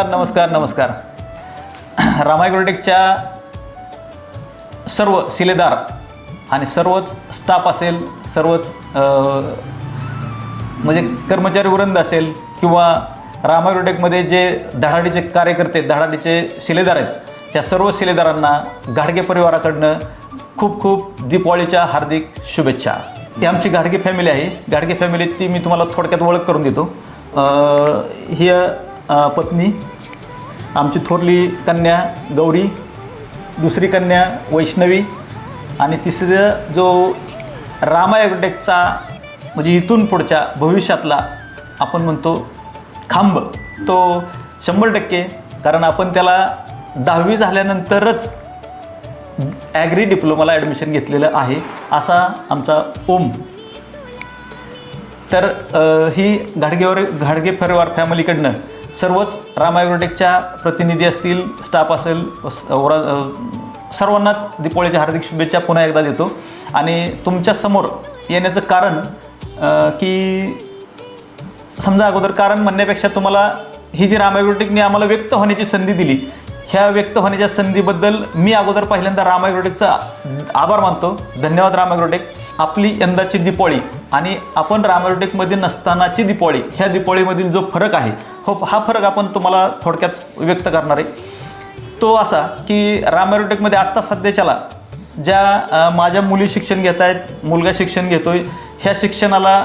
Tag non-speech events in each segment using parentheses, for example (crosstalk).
नमस्कार नमस्कार नमस्कार. रामायग्रोटेकच्या सर्व शिलेदार आणि सर्वच स्टाफ असेल सर्वच म्हणजे कर्मचारी वृंद असेल किंवा रामायग्रोटेकमध्ये जे धडाडीचे कार्यकर्ते धडाडीचे शिलेदार आहेत त्या सर्व शिलेदारांना गाडगे परिवाराकडनं खूप खूप दीपावळीच्या हार्दिक शुभेच्छा. ही आमची गाडगे फॅमिली आहे. गाडगे फॅमिली ती मी तुम्हाला थोडक्यात ओळख करून देतो. ही पत्नी आमची थोरली कन्या गौरी दुसरी कन्या वैष्णवी आणि तिसरं जो रामा ॲग्रोटेकचा म्हणजे इथून पुढच्या भविष्यातला आपण म्हणतो खांब तो शंभर टक्के कारण आपण त्याला दहावी झाल्यानंतरच ॲग्री डिप्लोमाला ॲडमिशन घेतलेलं आहे असा आमचा ओम. तर ही घाडगेवर घाडगे फरवार फॅमिलीकडनं सर्वच रामायग्रोटेकच्या प्रतिनिधी असतील स्टाफ असेल सर्वांनाच दीपावळीच्या हार्दिक शुभेच्छा पुन्हा एकदा देतो. आणि तुमच्यासमोर येण्याचं कारण की समजा अगोदर कारण म्हणण्यापेक्षा तुम्हाला ही जी रामायग्रोटेकने आम्हाला व्यक्त होण्याची संधी दिली ह्या व्यक्त होण्याच्या संधीबद्दल मी अगोदर पहिल्यांदा रामायग्रोटेकचा आभार मानतो. धन्यवाद रामायग्रोटेक आपली यंदाची दीपावळी आणि आपण रामायग्रोटेकमध्ये नसतानाची दीपावळी ह्या दीपावळीमधील जो फरक आहे हो हा फरक आपण तुम्हाला थोडक्यात व्यक्त करणार आहे. तो असा की रामायग्रोटेकमध्ये आत्ता सध्याच्याला ज्या माझ्या मुली शिक्षण घेत आहेत मुलगा शिक्षण घेतो आहे ह्या शिक्षणाला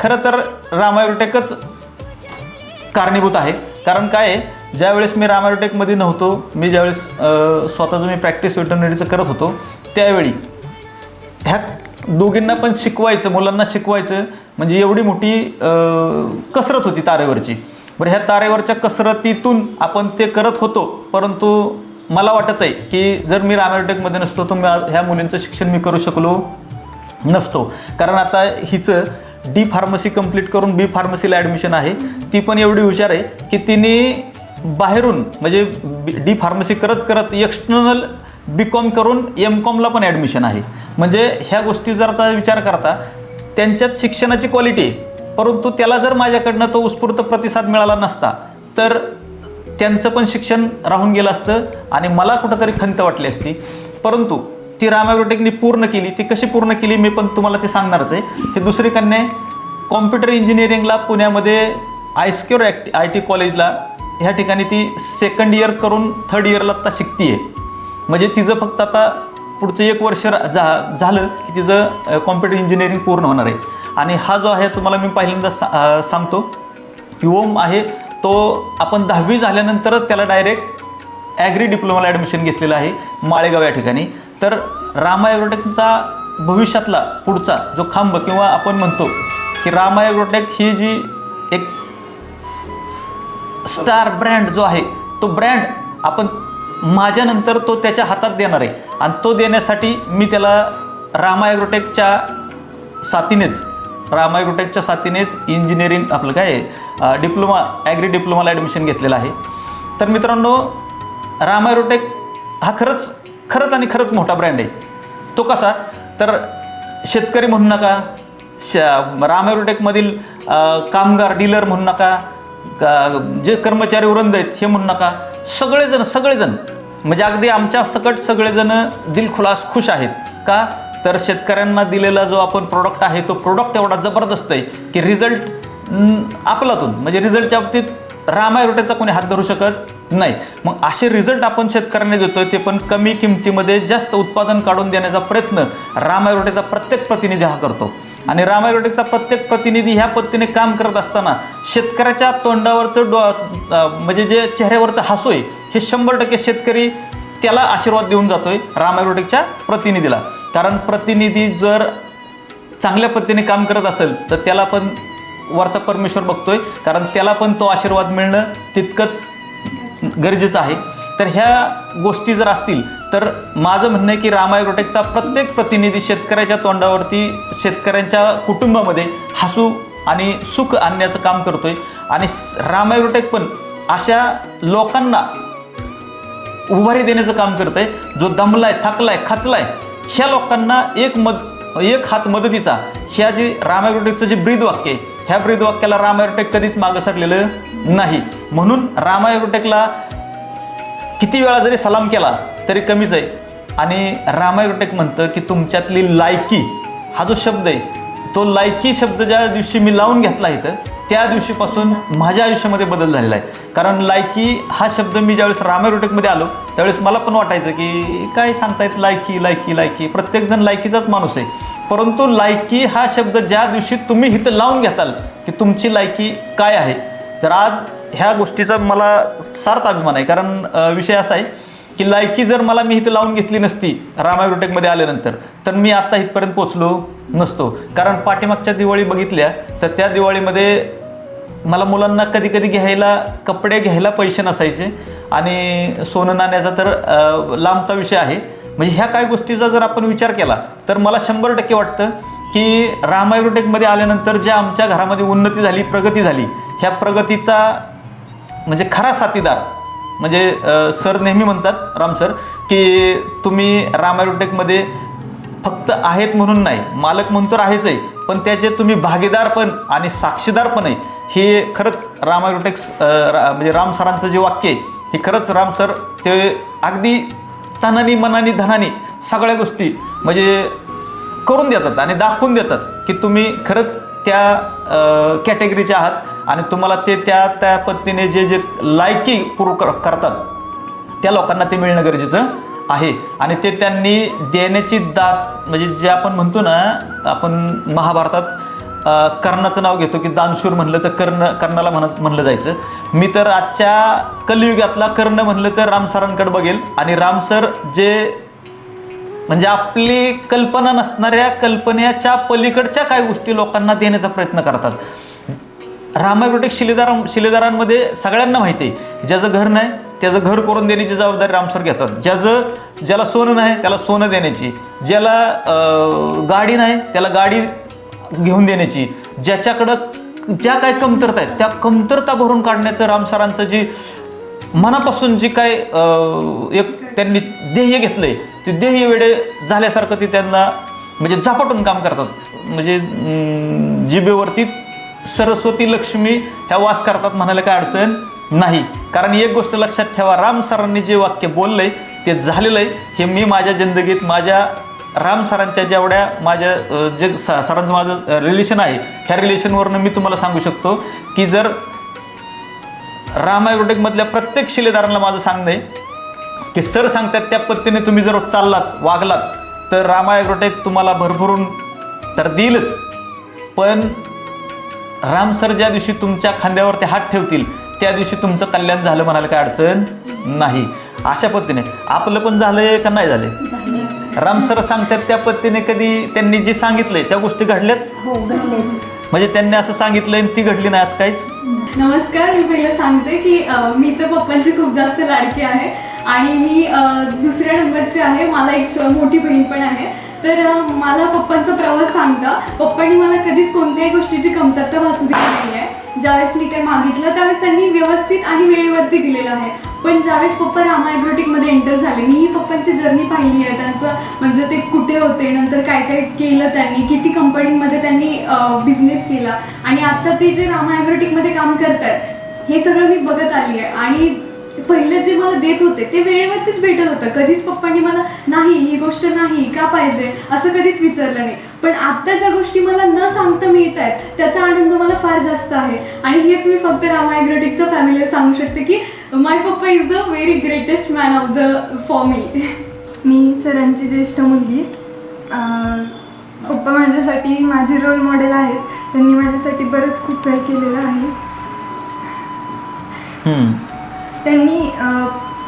खरं तर रामायग्रोटेकच कारणीभूत आहे. कारण काय आहे ज्यावेळेस मी रामायटेकमध्ये नव्हतो मी ज्यावेळेस स्वतःचं मी प्रॅक्टिस वेटर्नरीचं करत होतो त्यावेळी ह्या दोघींना पण शिकवायचं मुलांना शिकवायचं. म्हणजे एवढी मोठी कसरत होती तारेवरची. बरं ह्या तारेवरच्या कसरतीतून आपण ते करत होतो. परंतु मला वाटत आहे की जर मी रामायटेकमध्ये नसतो तर मी ह्या मुलींचं शिक्षण मी करू शकलो नसतो. कारण आता हिचं डी फार्मसी कंप्लीट करून बी फार्मसीला ॲडमिशन आहे. ती पण एवढी हुशार आहे की तिने बाहेरून म्हणजे डी फार्मसी करत करत एक्सटर्नल बी कॉम करून एम कॉमला पण ॲडमिशन आहे. म्हणजे ह्या गोष्टी जर आता विचार करता त्यांच्यात शिक्षणाची क्वालिटी आहे. परंतु त्याला जर माझ्याकडनं तो उत्स्फूर्त प्रतिसाद मिळाला नसता तर त्यांचं पण शिक्षण राहून गेलं असतं आणि मला कुठंतरी खंत वाटली असती. परंतु ती रामायग्रोटेकनी पूर्ण केली ती कशी पूर्ण केली मी पण तुम्हाला ते सांगणारच आहे. हे दुसरी कन्या कॉम्प्युटर इंजिनिअरिंगला पुण्यामध्ये आयस्क्युअर ॲक्ट आय टी कॉलेजला ह्या ठिकाणी ती सेकंड इयर करून थर्ड इयरला आत्ता शिकती आहे म्हणजे तिचं फक्त आता पुढचं एक वर्ष रा- झा झालं की तिचं कॉम्प्युटर इंजिनिअरिंग पूर्ण होणार आहे. आणि हा जो आहे तुम्हाला मी पहिल्यांदा सा सांगतो की ओम आहे तो आपण दहावी झाल्यानंतरच त्याला डायरेक्ट ॲग्री डिप्लोमाला ॲडमिशन घेतलेलं आहे माळेगाव या ठिकाणी. तर रामा ॲग्रोटेकचा भविष्यातला पुढचा जो खांब किंवा आपण म्हणतो की रामा ॲग्रोटेक ही जी एक स्टार ब्रँड जो आहे तो ब्रँड आपण माझ्यानंतर तो त्याच्या हातात देणार आहे. आणि तो देण्यासाठी मी त्याला रामायग्रोटेकच्या साथीनेच रामायग्रोटेकच्या साथीनेच इंजिनिअरिंग आपलं काय आहे, डिप्लोमा ॲग्री डिप्लोमाला ॲडमिशन घेतलेलं आहे. तर मित्रांनो रामायग्रोटेक हा खरंच खरंच आणि खरंच मोठा ब्रँड आहे. तो कसा? तर शेतकरी म्हणू नका श रामायग्रोटेकमधील कामगार डीलर म्हणू नका का- जे कर्मचारी वृंद आहेत हे म्हणू नका. सगळेजण सगळेजण म्हणजे अगदी आमच्या सकट सगळेजण दिलखुलास खुश आहेत. का? तर शेतकऱ्यांना दिलेला जो आपण प्रोडक्ट आहे तो प्रोडक्ट एवढा जबरदस्त आहे की रिझल्ट आपलातून. म्हणजे रिझल्टच्या बाबतीत रामायरोटेचा कोणी हात धरू शकत नाही. मग असे रिझल्ट आपण शेतकऱ्यांना देतोय ते पण कमी किमतीमध्ये जास्त उत्पादन काढून देण्याचा प्रयत्न रामायरोटेचा प्रत्येक प्रतिनिधी हा करतो. आणि रामायरोटेकचा प्रत्येक प्रतिनिधी ह्या पद्धतीने काम करत असताना शेतकऱ्याच्या तोंडावरचं डो म्हणजे जे चेहऱ्यावरचं हसू आहे हे शंभर टक्के शेतकरी त्याला आशीर्वाद देऊन जातोय रामायरोटेकच्या प्रतिनिधीला. कारण प्रतिनिधी जर चांगल्या पद्धतीने काम करत असेल तर त्याला पण वरचा परमेश्वर बघतोय. कारण त्याला पण तो आशीर्वाद मिळणं तितकंच गरजेचं आहे. तर ह्या गोष्टी जर असतील तर माझं म्हणणं आहे की रामायग्रोटेकचा प्रत्येक प्रतिनिधी शेतकऱ्याच्या तोंडावरती शेतकऱ्यांच्या कुटुंबामध्ये हसू आणि सुख आणण्याचं काम करतो आहे आणि रामायग्रोटेक पण अशा लोकांना उभारी देण्याचं काम करत आहे जो दमलाय थकलाय खचलाय ह्या लोकांना एक मद एक हात मदतीचा ह्या जी रामायग्रोटेकचं जे ब्रीद वाक्य आहे ह्या ब्रीद वाक्याला रामायग्रोटेक कधीच मागं सरलेलं नाही. म्हणून रामा ॲग्रोटेकला किती वेळा जरी सलाम केला तरी कमीच आहे. आणि रामायग्रोटेक म्हणतं की तुमच्यातली लायकी हा जो शब्द आहे तो लायकी शब्द ज्या दिवशी मी लावून घेतला इथं त्या दिवशीपासून माझ्या आयुष्यामध्ये बदल झालेला आहे. कारण लायकी हा शब्द मी ज्यावेळेस रामायग्रोटेकमध्ये आलो त्यावेळेस मला पण वाटायचं की काय सांगतायत लायकी लायकी लायकी. प्रत्येकजण लायकीचाच माणूस आहे. परंतु लायकी हा शब्द ज्या दिवशी तुम्ही इथं लावून घेताल की तुमची लायकी काय आहे तर आज ह्या गोष्टीचा मला सार्थ अभिमान आहे. कारण विषय असा आहे की लायकी जर मला मी इथं लावून घेतली नसती रामायग्रोटेकमध्ये आल्यानंतर तर मी आत्ता इथपर्यंत पोचलो नसतो. कारण पाठीमागच्या दिवाळी बघितल्या तर त्या दिवाळीमध्ये मला मुलांना कधी कधी घ्यायला कपडे घ्यायला पैसे नसायचे. आणि सोनं नाण्याचा तर लांबचा विषय आहे. म्हणजे ह्या काय गोष्टीचा जर आपण विचार केला तर मला शंभर टक्के वाटतं की रामायरोटेकमध्ये आल्यानंतर ज्या आमच्या घरामध्ये उन्नती झाली प्रगती झाली ह्या प्रगतीचा म्हणजे खरा साथीदार म्हणजे सर नेहमी म्हणतात राम सर की तुम्ही राम रामायरोटेकमध्ये फक्त आहेत म्हणून नाही मालक म्हणून तर आहेच आहे पण त्याचे तुम्ही भागीदार पण आणि साक्षीदार पण आहे. हे खरंच रामायरोटेक्स म्हणजे राम सरांचं जे वाक्य आहे हे खरंच राम सर ते अगदी तनानी मनानी धनानी सगळ्या गोष्टी म्हणजे करून देतात आणि दाखवून देतात की तुम्ही खरंच त्या कॅटेगरीचे आहात. आणि तुम्हाला ते त्या त्या पद्धतीने जे जे लायकी पूर्व कर करतात त्या लोकांना ते मिळणं गरजेचं आहे. आणि ते त्यांनी देण्याची दात म्हणजे जे आपण म्हणतो ना आपण महाभारतात कर्णाचं नाव घेतो की दानशूर म्हणलं तर कर्ण कर्णाला म्हणत म्हणलं जायचं. मी तर आजच्या कलियुगातला कर्ण म्हणलं तर रामसरांकडे बघेल. आणि राम सर जे म्हणजे आपली कल्पना नसणाऱ्या कल्पनेच्या पलीकडच्या काही गोष्टी लोकांना देण्याचा प्रयत्न करतात. रामायग्रोटेक शिलेदार शिलेदारांमध्ये सगळ्यांना माहिती आहे. ज्याचं घर नाही त्याचं घर करून देण्याची जबाबदारी रामसर घेतात. ज्याचं ज्याला सोनं नाही त्याला सोनं देण्याची. ज्याला गाडी नाही त्याला गाडी घेऊन देण्याची. ज्याच्याकडं ज्या काय कमतरता आहेत त्या कमतरता भरून काढण्याचं रामसरांचं जी मनापासून जी काय एक त्यांनी ध्येय घेतलंय ते ध्येय वेळे झाल्यासारखं ते त्यांना म्हणजे झपाटून काम करतात. म्हणजे जिबेवरती सरस्वती लक्ष्मी ह्या वास करतात म्हणायला काय अडचण नाही. कारण एक गोष्ट लक्षात ठेवा राम सरांनी जे वाक्य बोललंय ते झालेलं आहे. हे मी माझ्या जिंदगीत माझ्या राम सरांच्या जेवढ्या माझ्या जे स- सरांचं माझं रिलेशन आहे ह्या रिलेशनवरनं मी तुम्हाला सांगू शकतो की जर रामायग्रोटेकमधल्या प्रत्येक शिलेदारांना माझं सांगणं आहे की सर सांगतात त्या पद्धतीने तुम्ही जर चाललात वागलात तर रामायग्रोटेक तुम्हाला भरभरून तर देईलच पण राम सर ज्या दिवशी तुमच्या खांद्यावरती हात ठेवतील त्या दिवशी तुमचं कल्याण झालं म्हणायला काय अडचण नाही. अशा पद्धतीने. आपलं पण झालंय का नाही झालंय? राम सर सांगतात त्या पद्धतीने कधी त्यांनी जे सांगितलंय त्या गोष्टी घडल्यात? हो म्हणजे त्यांनी असं सांगितलंय आणि ती घडली नाही असं काहीच? नमस्कार मी पहिलं सांगते की मी तर पप्पांची खूप जास्त लाडकी आहे. आणि मी दुसऱ्या नंबरची आहे. मला एक मोठी बहीण पण आहे. तर मला पप्पांचा प्रवास सांगता. पप्पांनी मला कधीच कोणत्याही गोष्टीची कमतरता भासू दिली नाही आहे ज्यावेळेस मी काही मागितलं त्यावेळेस त्यांनी व्यवस्थित आणि वेळेवरती दिलेलं आहे. पण ज्यावेळेस पप्पा रामा ॲग्रोटिकमध्ये एंटर झाले मीही पप्पांची जर्नी पाहिली आहे. त्यांचं म्हणजे ते कुठे होते नंतर काय काय केलं त्यांनी किती कंपनीमध्ये त्यांनी बिझनेस केला. आणि आता ते जे रामा ॲग्रोटिकमध्ये काम करतात हे सगळं मी बघत आली आहे आणि पहिलं जे मला देत होते ते वेळेवरतीच भेटत होतं. कधीच पप्पांनी मला नाही ही गोष्ट नाही का पाहिजे? असं कधीच विचारलं नाही. पण आत्ता ज्या गोष्टी मला न सांगता मिळत आहेत त्याचा आनंद मला फार जास्त आहे. आणि हेच मी फक्त रामा ॲग्रोटिकच्या फॅमिलीला सांगू शकते की my papa is the very greatest man of the for me मी सरांची ज्येष्ठ मुलगी. अं, पप्पा माझ्यासाठी माझे रोल मॉडेल आहेत. त्यांनी माझ्यासाठी बरंच खूप काही केलेलं आहे. हम्म. त्यांनी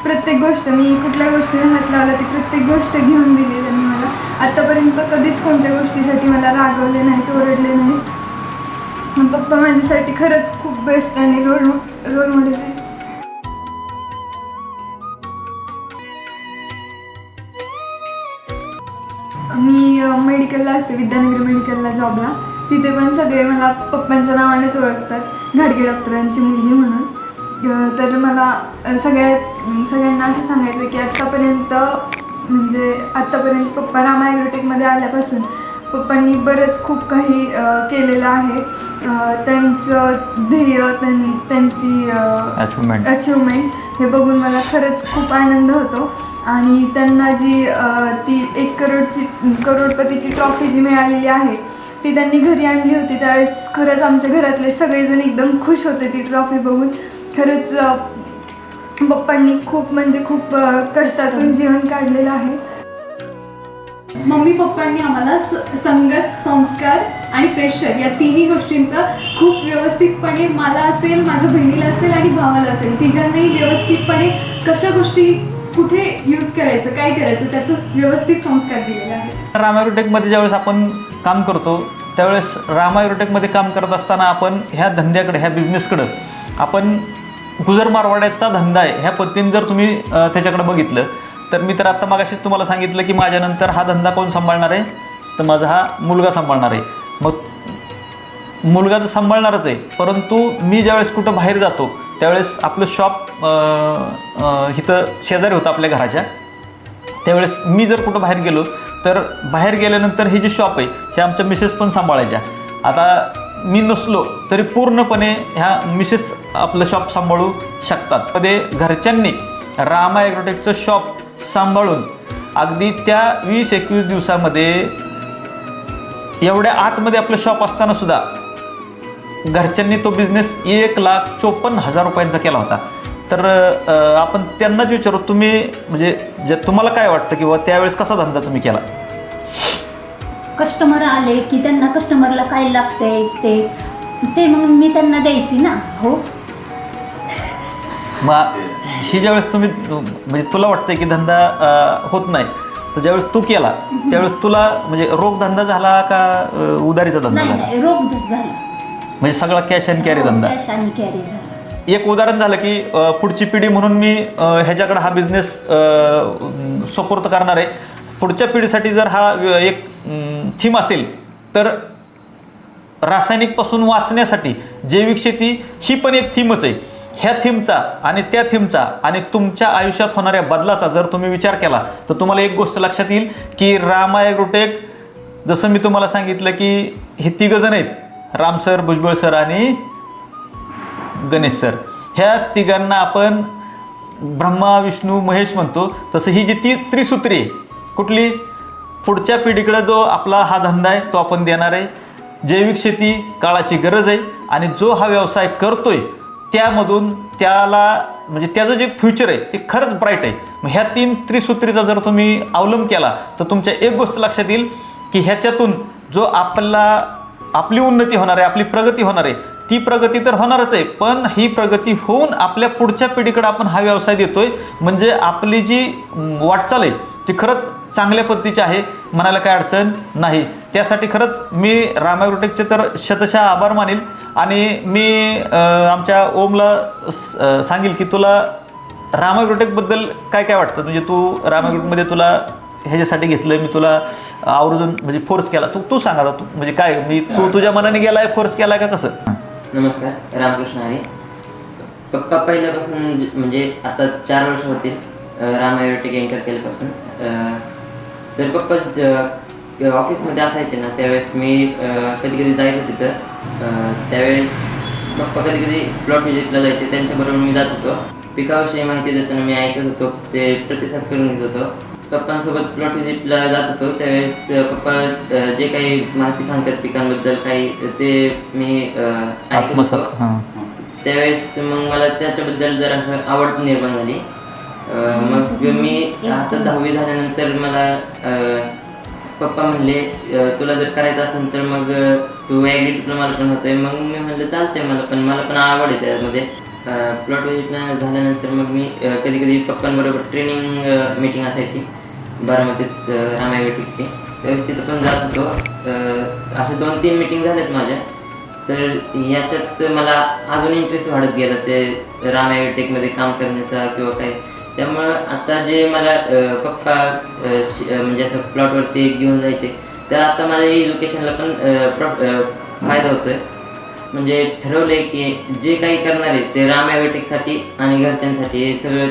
प्रत्येक गोष्ट मी कुठल्या गोष्टीला हात लावला ती प्रत्येक गोष्ट घेऊन दिली त्यांनी मला. आत्तापर्यंत कधीच कोणत्या गोष्टीसाठी मला रागवले नाहीत ओरडले नाहीत. पप्पा माझ्यासाठी खरंच खूप बेस्ट आणि रोल रोल मॉडेल आहे मी मेडिकलला असते विद्यानगर मेडिकलला जॉबला तिथे पण सगळे मला पप्पांच्या नावानेच ओळखतात. घाडगे डॉक्टरांची मुलगी म्हणून. तर मला सगळ्या सगळ्यांना असं सांगायचं की आत्तापर्यंत म्हणजे आत्तापर्यंत पप्पा रामा ॲग्रोटेकमध्ये आल्यापासून पप्पांनी बरंच खूप काही केलेलं आहे. त्यांचं ध्येय त्यां त्यांची अचिव्हमेंट हे बघून मला खरंच खूप आनंद होतो. आणि त्यांना जी ती एक करोडची करोडपतीची ट्रॉफी जी मिळालेली आहे ती त्यांनी घरी आणली होती. त्यावेळेस खरंच आमच्या घरातले सगळेजण एकदम खुश होते ती ट्रॉफी बघून. खरंच पप्पांनी खूप म्हणजे खूप कष्टातून जीवन काढलेलं आहे. मम्मी पप्पांनी आम्हाला संगत संस्कार आणि प्रेशर या तिन्ही गोष्टींचा खूप व्यवस्थितपणे मला असेल माझ्या बहिणीला असेल आणि भावाला असेल तिघांनाही व्यवस्थितपणे कशा गोष्टी कुठे यूज करायचं काय करायचं त्याचं व्यवस्थित संस्कार दिलेला आहे. रामायरोटेकमध्ये ज्यावेळेस आपण काम करतो त्यावेळेस रामायरोटेकमध्ये काम करत असताना आपण ह्या धंद्याकडे ह्या बिझनेसकडं आपण गुजर मारवाड्याचा धंदा आहे. ह्या पद्धतीने जर तुम्ही त्याच्याकडे बघितलं तर मी तर आत्ता मागाशीच तुम्हाला सांगितलं की माझ्यानंतर हा धंदा कोण सांभाळणार आहे? तर माझा हा मुलगा सांभाळणार आहे. मग मुलगा तर सांभाळणारच आहे. परंतु मी ज्यावेळेस कुठं बाहेर जातो त्यावेळेस आपलं शॉप इथं शेजारी होतं आपल्या घराच्या. त्यावेळेस मी जर कुठं बाहेर गेलो तर बाहेर गेल्यानंतर हे जे शॉप आहे हे आमच्या मिसेस पण सांभाळायच्या. आता मी नसलो तरी पूर्णपणे ह्या मिसेस आपलं शॉप सांभाळू शकतात. मध्ये घरच्यांनी रामा ॲग्रोटेकचं शॉप सांभाळून अगदी त्या वीस एकवीस दिवसामध्ये एवढ्या आतमध्ये आपलं शॉप असताना सुद्धा घरच्यांनी तो बिझनेस एक लाख चोपन्न हजार रुपयांचा केला होता. तर आपण त्यांनाच विचारू तुम्ही म्हणजे जे तुम्हाला काय वाटतं किंवा त्यावेळेस कसा धंदा तुम्ही केला? कस्टमर आले की त्यांना कस्टमरला काय लागतंय ते ते मग मी त्यांना द्यायची ना हो? (laughs) मग ही ज्यावेळेस तुम्ही म्हणजे तुला वाटतंय की धंदा अ, होत नाही तर ज्यावेळेस तू केला त्यावेळेस तुला म्हणजे रोख धंदा झाला का अ, उधारीचा धंदा नाही झाला? नाही रोग झाला. म्हणजे सगळा कॅश अँड कॅरी धंदा. कॅश आणि कॅरी झाला. एक उदाहरण झालं की अ, पुढची पिढी म्हणून मी अ, ह्याच्याकडे हा बिझनेस सपोर्ट करणार आहे. पुढच्या पिढीसाठी जर हा व्य- एक थीम असेल तर रासायनिकपासून वाचण्यासाठी जैविक शेती ही पण एक थीमच आहे. ह्या थीमचा आणि त्या थीमचा आणि तुमच्या आयुष्यात होणाऱ्या बदलाचा जर तुम्ही विचार केला तर तुम्हाला एक गोष्ट लक्षात येईल की रामा ॲग्रोटेक जसं मी तुम्हाला सांगितलं की हे तिघंजण आहेत राम सर भुजबळ सर आणि गणेश सर. ह्या तिघांना आपण ब्रह्मा विष्णू महेश म्हणतो. तसं ही जी ती त्रिसूत्री आहे कुठली? पुढच्या पिढीकडे जो आपला हा धंदा आहे तो आपण देणार आहे. जैविक शेती काळाची गरज आहे आणि जो हा व्यवसाय करतोय त्यामधून त्याला म्हणजे त्याचं जे फ्युचर आहे ते खरंच ब्राईट आहे. मग ह्या तीन त्रिसूत्रीचा जर तुम्ही अवलंब केला तर तुमच्या एक गोष्ट लक्षात येईल की ह्याच्यातून जो आपला आपली उन्नती होणार आहे आपली प्रगती होणार आहे ती प्रगती तर होणारच आहे पण ही प्रगती होऊन आपल्या पुढच्या पिढीकडे आपण हा व्यवसाय देतोय. म्हणजे आपली जी वाटचाल आहे ती खरंच चांगल्या पद्धतीची आहे मनाला काय अडचण नाही. त्यासाठी खरंच मी रामायग्रोटेकचे तर शतशः आभार मानेल आणि मी आमच्या ओमला सांगेल की तुला रामायग्रोटेकबद्दल काय काय वाटतं? म्हणजे तू रामायग्रोटेकमध्ये तुला ह्याच्यासाठी घेतलं मी तुला आवर्जून म्हणजे फोर्स केला. तू तू सांगा तू म्हणजे काय मी तू तुझ्या मनाने गेलाय फोर्स केलाय का कसं? नमस्कार रामकृष्ण हरी. पप्पा पहिल्यापासून ज- म्हणजे आता चार वर्ष होतील अं, राम ॲग्रोटेक एंटर केल्यापासून. तर पप्पा ज- ऑफिसमध्ये असायचे ना त्यावेळेस मी कधी कधी जायचो तिथं. त्यावेळेस पप्पा कधी कधी प्लॉट व्हिजिटला जायचे त्यांच्याबरोबर मी जात होतो. पिकाविषयी माहिती देताना मी ऐकत होतो ते प्रतिसाद करून घेत होतो. पप्पांसोबत प्लॉट व्हिजिटला जात होतो त्यावेळेस पप्पा जे काही माहिती सांगतात पिकांबद्दल काही ते मी ऐकत होतो. त्यावेळेस मग मला त्याच्याबद्दल जरा असं आवड निर्माण झाली. मग मी आता दहावी झाल्यानंतर मला पप्पा म्हणले तुला जर करायचं असेल तर मग तू ॲग्री डिप्लोमाला पण होतोय. मग मी म्हणलं चालतंय मला पण मला पण आवड आहे त्यामध्ये. प्लॉट व्हिजिटला झाल्यानंतर मग मी कधी कधी पप्पांबरोबर ट्रेनिंग मीटिंग असायची. बारामतीत रामायगटिकची त्यावेळेस तिथं पण जात होतो. असे अशा दोन तीन मीटिंग झाल्यात माझ्या. तर याच्यात मला अजून इंटरेस्ट वाढत गेला ते राम काम करण्याचा किंवा काही त्यामुळं आता जे मला पप्पा म्हणजे असं प्लॉटवरती घेऊन जायचे तर आता माझ्या एज्युकेशनला पण प्र- फायदा होतोय. म्हणजे ठरवलंय की जे काही करणार आहे ते राम ॲग्रोटेकसाठी आणि घरच्यांसाठी हे सगळं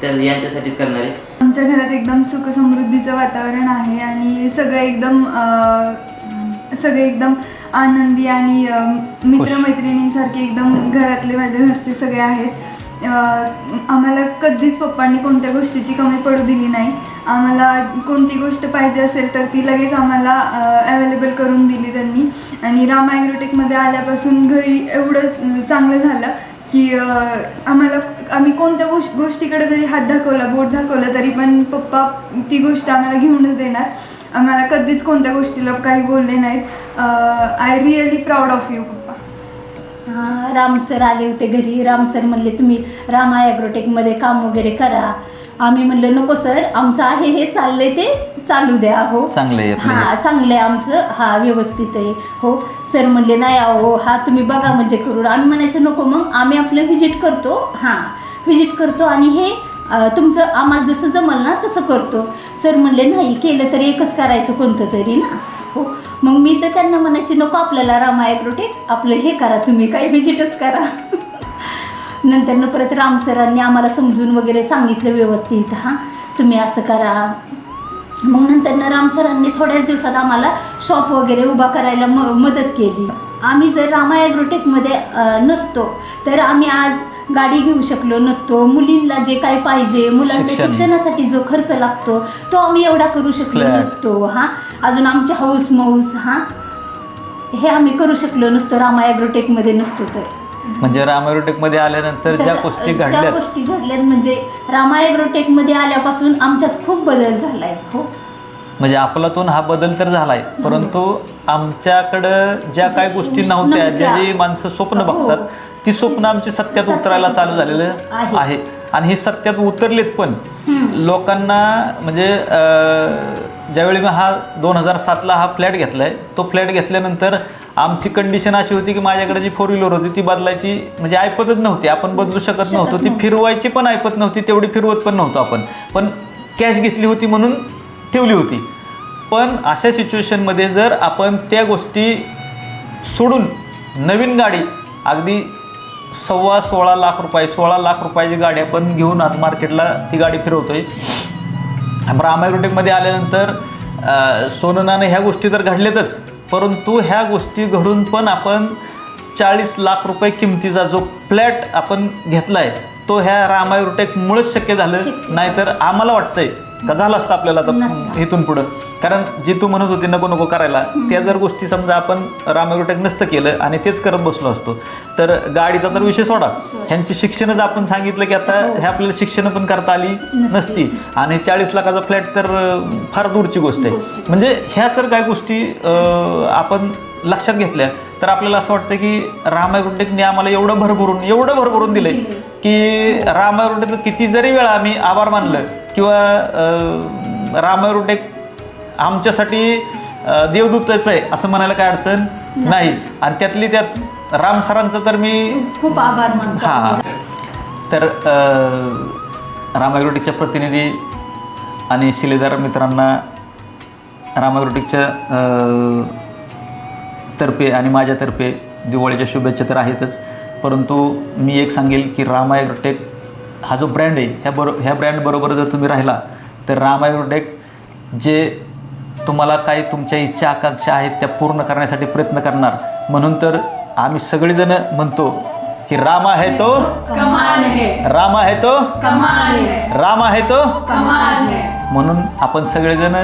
त्या यांच्यासाठीच करणार आहे. आमच्या घरात एकदम सुखसमृद्धीचं वातावरण आहे आणि सगळे एकदम अ, सगळे एकदम आनंदी आणि मित्रमैत्रिणींसारखे एकदम घरातले माझ्या घरचे सगळे आहेत. आम्हाला कधीच पप्पांनी कोणत्या गोष्टीची कमी पडू दिली नाही. आम्हाला कोणती गोष्ट पाहिजे असेल तर ती लगेच आम्हाला अवेलेबल करून दिली त्यांनी. आणि राम ॲग्रोटेकमध्ये आल्यापासून घरी एवढं चांगलं झालं की आम्हाला आम्ही कोणत्या गोष गोष्टीकडे जरी हात दाखवला बोट दाखवलं तरी पण पप्पा ती गोष्ट आम्हाला घेऊनच देणार. आम्हाला कधीच कोणत्या गोष्टीला काही बोलले नाहीत. I really proud of you papa. Ram sir आले होते घरी. राम सर म्हणले तुम्ही रामा ॲग्रोटेकमध्ये काम वगैरे करा. आम्ही म्हणलं नको सर आमचं आहे हे चाललंय ते चालू द्या हो. चांगलं आहे आपलं हा हे. चांगलं आहे आमचं हा व्यवस्थित आहे हो. सर म्हणले नाही अहो हा तुम्ही बघा म्हणजे करून. आम्ही म्हणायचं नको मग आम्ही आपलं व्हिजिट करतो. हां व्हिजिट करतो आणि हे अं, तुमचं आम्हाला जसं जमल ना तसं करतो. सर म्हणले नाही केलं तरी एकच करायचं कोणतं तरी ना. मग मी तर त्यांना म्हणायचे नको आपल्याला रामा ॲग्रोटेक आपलं हे करा तुम्ही काही व्हिजिटच करा. नंतर परत राम सरांनी आम्हाला समजून वगैरे सांगितलं व्यवस्थित हां तुम्ही असं करा. मग नंतर राम सरांनी थोड्याच दिवसात आम्हाला शॉप वगैरे उभा करायला म मदत केली. आम्ही जर रामा ॲग्रोटेकमध्ये नसतो तर आम्ही आज गाडी घेऊ शकलो नसतो. मुलींना जे काय पाहिजे मुलांच्या शिक्षण. शिक्षणासाठी जो खर्च लागतो तो आम्ही एवढा करू शकलो. नसतो. हां अजून आमचे हाऊस मौस हां हे आम्ही करू शकलो नसतो रामा ॲग्रोटेकमध्ये नसतो तर म्हणजे रामायरोटेकमध्ये आल्यानंतर ज्या गोष्टी ज्या घडल्यात गोष्टी घडल्यात म्हणजे रामा ॲग्रोटेकमध्ये आल्यापासून आमच्यात खूप बदल झालाय हो म्हणजे आपलातून हा बदल तर झालाय परंतु आमच्याकडं ज्या काही गोष्टी नव्हत्या. ज्या जी माणसं स्वप्न हो. बघतात ती स्वप्न आमची सत्यात सत्यात उतरायला चालू झालेलं आहे. आहे आणि हे सत्यात उतरलेत पण. लोकांना म्हणजे ज्यावेळी मी हा दोन हजार सातला हा फ्लॅट घेतलाय तो फ्लॅट घेतल्यानंतर आमची कंडिशन अशी होती की माझ्याकडे जी फोर व्हीलर होती ती बदलायची म्हणजे ऐपतच नव्हती. आपण बदलू शकत नव्हतो. ती. फिरवायची पण ऐपत नव्हती तेवढी फिरवत पण नव्हतो आपण. पण कॅश घेतली होती म्हणून ठेवली होती. पण अशा सिच्युएशनमध्ये जर आपण त्या गोष्टी सोडून नवीन गाडी अगदी सव्वा सोळा लाख रुपये सोळा लाख रुपयाची गाडी आपण घेऊन आज मार्केटला ती गाडी फिरवतोय रामायरोटेकमध्ये आल्यानंतर अ, सोनं नाणं ह्या गोष्टी तर घडलेतच परंतु ह्या गोष्टी घडून पण आपण चाळीस लाख रुपये किमतीचा जो फ्लॅट आपण घेतला आहे तो ह्या रामायरोटेकमुळेच शक्य झालं. नाहीतर आम्हाला वाटतंय का झालं असतं आपल्याला नसतं. इथून पुढं कारण जे तू म्हणत होती नको नको करायला त्या जर गोष्टी समजा आपण रामायरोटेक नसतं केलं आणि तेच करत बसलो असतो तर गाडीचा तर विषय सोडा. ह्यांची शिक्षणच आपण सांगितलं की आता हे. आपल्याला शिक्षण पण करता आली नसती. आणि चाळीस लाखाचा फ्लॅट तर फार दूरची गोष्ट आहे. म्हणजे ह्या जर काय गोष्टी आपण लक्षात घेतल्या तर आपल्याला असं वाटतं की रामायरोटेकने आम्हाला एवढं भरभरून एवढं भरभरून दिलंय की रामायरोटेचं किती जरी वेळा आम्ही आभार मानलं किंवा अं, रामायरोटेक आमच्यासाठी देवदूतच आहे असं म्हणायला काय अडचण नाही. आणि त्यातली त्यात राम सरांचं तर मी खूप आभार मानतो. हां. तर रामायग्रोटिकच्या प्रतिनिधी आणि शिलेदार मित्रांना रामायग्रोटिकच्या तर्फे आणि माझ्यातर्फे दिवाळीच्या शुभेच्छा तर आहेतच. परंतु मी एक सांगेल की रामायग्रोटेक हा जो ब्रँड आहे ह्या बरो ह्या ब्रँडबरोबर जर तुम्ही राहिला तर रामायग्रोटेक जे तुम्हाला काही तुमच्या इच्छा आकांक्षा आहेत त्या पूर्ण करण्यासाठी प्रयत्न करणार. म्हणून तर आम्ही सगळेजण म्हणतो की राम आहे तो राम आहे तो राम आहे तो म्हणून आपण सगळेजण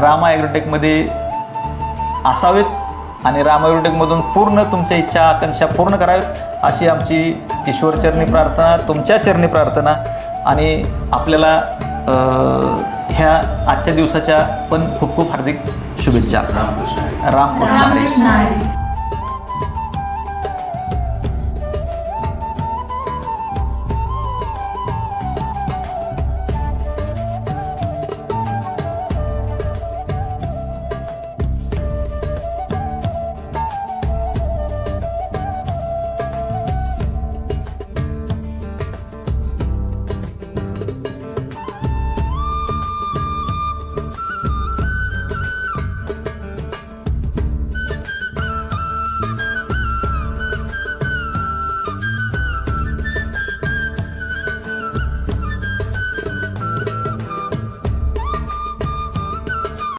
रामा ॲग्रोटेकमध्ये असावेत आणि रामा ॲग्रोटेकमधून पूर्ण तुमच्या इच्छा आकांक्षा पूर्ण कराव्यात अशी आमची ईश्वरचरणी प्रार्थना तुमच्या चरणी प्रार्थना आणि आपल्याला ह्या आजच्या दिवसाच्या पण खूप खूप हार्दिक शुभेच्छा. रामकृष्ण हरी. रामकृष्ण